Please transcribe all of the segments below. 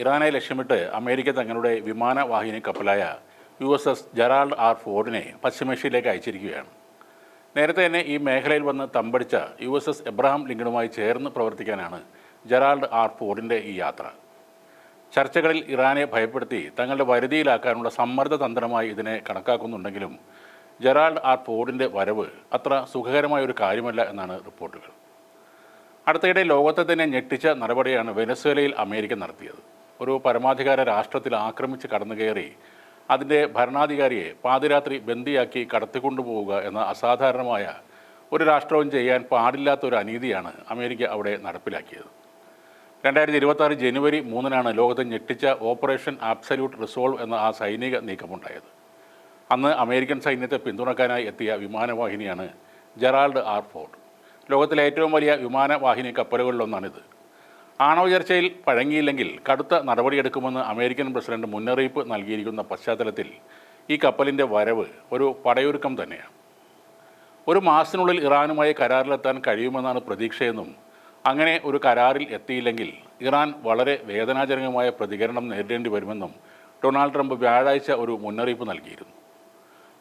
ഇറാനെ ലക്ഷ്യമിട്ട് അമേരിക്ക തങ്ങളുടെ വിമാനവാഹിനി കപ്പലായ U S S Gerald R ഫോർഡിനെ പശ്ചിമേഷ്യയിലേക്ക് അയച്ചിരിക്കുകയാണ്. നേരത്തെ തന്നെ ഈ മേഖലയിൽ വന്ന് തമ്പടിച്ച യു എസ് എസ് എബ്രഹാം ലിങ്കണുമായി ചേർന്ന് പ്രവർത്തിക്കാനാണ് ജെറാൾഡ് ആർ ഫോർഡിന്റെ ഈ യാത്ര. ചർച്ചകളിൽ ഇറാനെ ഭയപ്പെടുത്തി തങ്ങളുടെ വരുതിയിലാക്കാനുള്ള സമ്മർദ്ദ തന്ത്രമായി ഇതിനെ കണക്കാക്കുന്നുണ്ടെങ്കിലും ജെറാൾഡ് ആർ ഫോർഡിന്റെ വരവ് അത്ര സുഖകരമായ ഒരു കാര്യമല്ല എന്നാണ് റിപ്പോർട്ടുകൾ. അടുത്തിടെ ലോകത്തെ തന്നെ ഞെട്ടിച്ച നടപടിയാണ് വെനസ്വേലയിൽ അമേരിക്ക നടത്തിയത്. ഒരു പരമാധികാര രാഷ്ട്രത്തിൽ ആക്രമിച്ച് കടന്നു കയറി അതിന്റെ ഭരണാധികാരിയെ പാതിരാത്രി ബന്ദിയാക്കി കടത്തിക്കൊണ്ടുപോവുക എന്ന അസാധാരണമായ ഒരു രാഷ്ട്രവും ചെയ്യാൻ പാടില്ലാത്ത ഒരു അനീതിയാണ് അമേരിക്ക അവിടെ നടപ്പിലാക്കിയത്. രണ്ടായിരത്തി ഇരുപത്തി ജനുവരി മൂന്നിനാണ് ലോകത്തെ ഞെട്ടിച്ച ഓപ്പറേഷൻ ആബ്സല്യൂട്ട് റിസോൾവ് എന്ന ആ സൈനിക നീക്കമുണ്ടായത്. അന്ന് അമേരിക്കൻ സൈന്യത്തെ പിന്തുണക്കാനായി എത്തിയ വിമാനവാഹിനിയാണ് ജെറാൾഡ് ആർഫോർഡ് ലോകത്തിലെ ഏറ്റവും വലിയ വിമാനവാഹിനി കപ്പലുകളിലൊന്നാണിത്. ആണവ ചർച്ചയിൽ പഴങ്ങിയില്ലെങ്കിൽ കടുത്ത നടപടിയെടുക്കുമെന്ന് അമേരിക്കൻ പ്രസിഡന്റ് മുന്നറിയിപ്പ് നൽകിയിരിക്കുന്ന പശ്ചാത്തലത്തിൽ ഈ കപ്പലിന്റെ വരവ് ഒരു പടയൊരുക്കം തന്നെയാണ്. ഒരു മാസത്തിനുള്ളിൽ ഇറാനുമായി കരാറിലെത്താൻ കഴിയുമെന്നാണ് പ്രതീക്ഷയെന്നും അങ്ങനെ ഒരു കരാറിൽ എത്തിയില്ലെങ്കിൽ ഇറാൻ വളരെ വേദനാജനകമായ പ്രതികരണം നേരിടേണ്ടി വരുമെന്നും ഡൊണാൾഡ് ട്രംപ് വ്യാഴാഴ്ച ഒരു മുന്നറിയിപ്പ് നൽകിയിരുന്നു.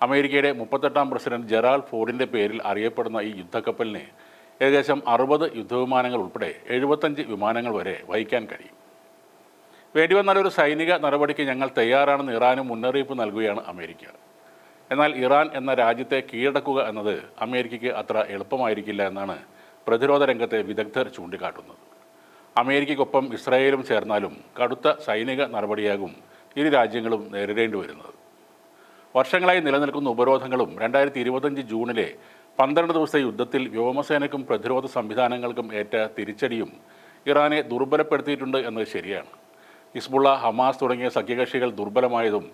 അമേരിക്കയുടെ മുപ്പത്തെട്ടാം പ്രസിഡന്റ് ജെറാൾഡ് ഫോർഡിന്റെ പേരിൽ അറിയപ്പെടുന്ന ഈ യുദ്ധക്കപ്പലിന് ഏകദേശം അറുപത് യുദ്ധവിമാനങ്ങൾ ഉൾപ്പെടെ എഴുപത്തഞ്ച് വിമാനങ്ങൾ വരെ വഹിക്കാൻ കഴിയും. വേണ്ടിവന്നാൽ ഒരു സൈനിക നടപടിക്ക് ഞങ്ങൾ തയ്യാറാണെന്ന് ഇറാനും മുന്നറിയിപ്പ് നൽകുകയാണ് അമേരിക്ക. എന്നാൽ ഇറാൻ എന്ന രാജ്യത്തെ കീഴടക്കുക എന്നത് അമേരിക്കയ്ക്ക് അത്ര എളുപ്പമായിരിക്കില്ല എന്നാണ് പ്രതിരോധ രംഗത്തെ വിദഗ്ധർ ചൂണ്ടിക്കാട്ടുന്നത്. അമേരിക്കയ്ക്കൊപ്പം ഇസ്രായേലും ചേർന്നാലും കടുത്ത സൈനിക നടപടിയാകും ഇരു രാജ്യങ്ങളും നേരിടേണ്ടി വരുന്നത്. വർഷങ്ങളായി നിലനിൽക്കുന്ന ഉപരോധങ്ങളും രണ്ടായിരത്തി ഇരുപത്തഞ്ച് ജൂണിലെ പന്ത്രണ്ട് ദിവസത്തെ യുദ്ധത്തിൽ വ്യോമസേനയ്ക്കും പ്രതിരോധ സംവിധാനങ്ങൾക്കും ഏറ്റ തിരിച്ചടിയും ഇറാനെ ദുർബലപ്പെടുത്തിയിട്ടുണ്ട് എന്നത് ശരിയാണ്. ഇസ്ബുള്ള ഹമാസ് തുടങ്ങിയ സഖ്യകക്ഷികൾ ദുർബലമായതും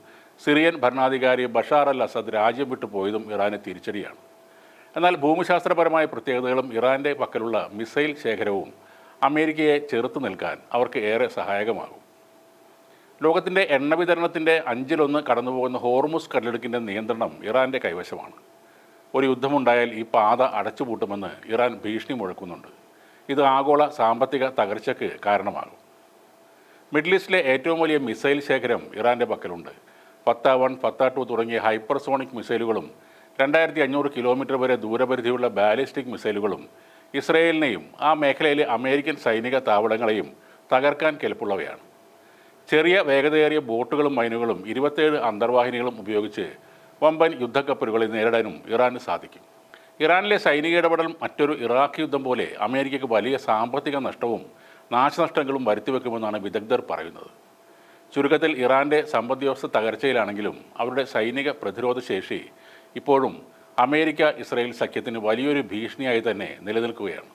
സിറിയൻ ഭരണാധികാരി ബഷാർ അൽ അസദ് രാജ്യം വിട്ടു പോയതും ഇറാന് തിരിച്ചടിയാണ്. എന്നാൽ ഭൂമിശാസ്ത്രപരമായ പ്രത്യേകതകളും ഇറാന്റെ പക്കലുള്ള മിസൈൽ ശേഖരവും അമേരിക്കയെ ചെറുത്തു നിൽക്കാൻ അവർക്ക് ഏറെ സഹായകമാകും. ലോകത്തിന്റെ എണ്ണ വിതരണത്തിന്റെ അഞ്ചിലൊന്ന് കടന്നുപോകുന്ന ഹോർമുസ് കടലിടുക്കിന്റെ നിയന്ത്രണം ഇറാന്റെ കൈവശമാണ്. ഒരു യുദ്ധമുണ്ടായാൽ ഈ പാത അടച്ചുപൂട്ടുമെന്ന് ഇറാൻ ഭീഷണി മുഴക്കുന്നുണ്ട്. ഇത് ആഗോള സാമ്പത്തിക തകർച്ചയ്ക്ക് കാരണമാകും. മിഡിൽ ഈസ്റ്റിലെ ഏറ്റവും വലിയ മിസൈൽ ശേഖരം ഇറാന്റെ പക്കലുണ്ട്. പത്ത വൺ പത്ത ടു തുടങ്ങിയ ഹൈപ്പർസോണിക് മിസൈലുകളും രണ്ടായിരത്തി അഞ്ഞൂറ് കിലോമീറ്റർ വരെ ദൂരപരിധിയുള്ള ബാലിസ്റ്റിക് മിസൈലുകളും ഇസ്രയേലിനെയും ആ മേഖലയിലെ അമേരിക്കൻ സൈനിക താവളങ്ങളെയും തകർക്കാൻ കെൽപ്പുള്ളവയാണ്. ചെറിയ വേഗതയേറിയ ബോട്ടുകളും മൈനുകളും ഇരുപത്തേഴ് അന്തർവാഹിനികളും ഉപയോഗിച്ച് വമ്പൻ യുദ്ധക്കപ്പലുകളെ നേരിടാനും ഇറാന് സാധിക്കും. ഇറാനിലെ സൈനിക ഇടപെടൽ മറ്റൊരു ഇറാഖ് യുദ്ധം പോലെ അമേരിക്കയ്ക്ക് വലിയ സാമ്പത്തിക നഷ്ടവും നാശനഷ്ടങ്ങളും വരുത്തിവെക്കുമെന്നാണ് വിദഗ്ധർ പറയുന്നത്. ചുരുക്കത്തിൽ ഇറാന്റെ സമ്പദ് വ്യവസ്ഥ തകർച്ചയിലാണെങ്കിലും അവരുടെ സൈനിക പ്രതിരോധ ശേഷി ഇപ്പോഴും അമേരിക്ക ഇസ്രായേൽ സഖ്യത്തിന് വലിയൊരു ഭീഷണിയായി തന്നെ നിലനിൽക്കുകയാണ്.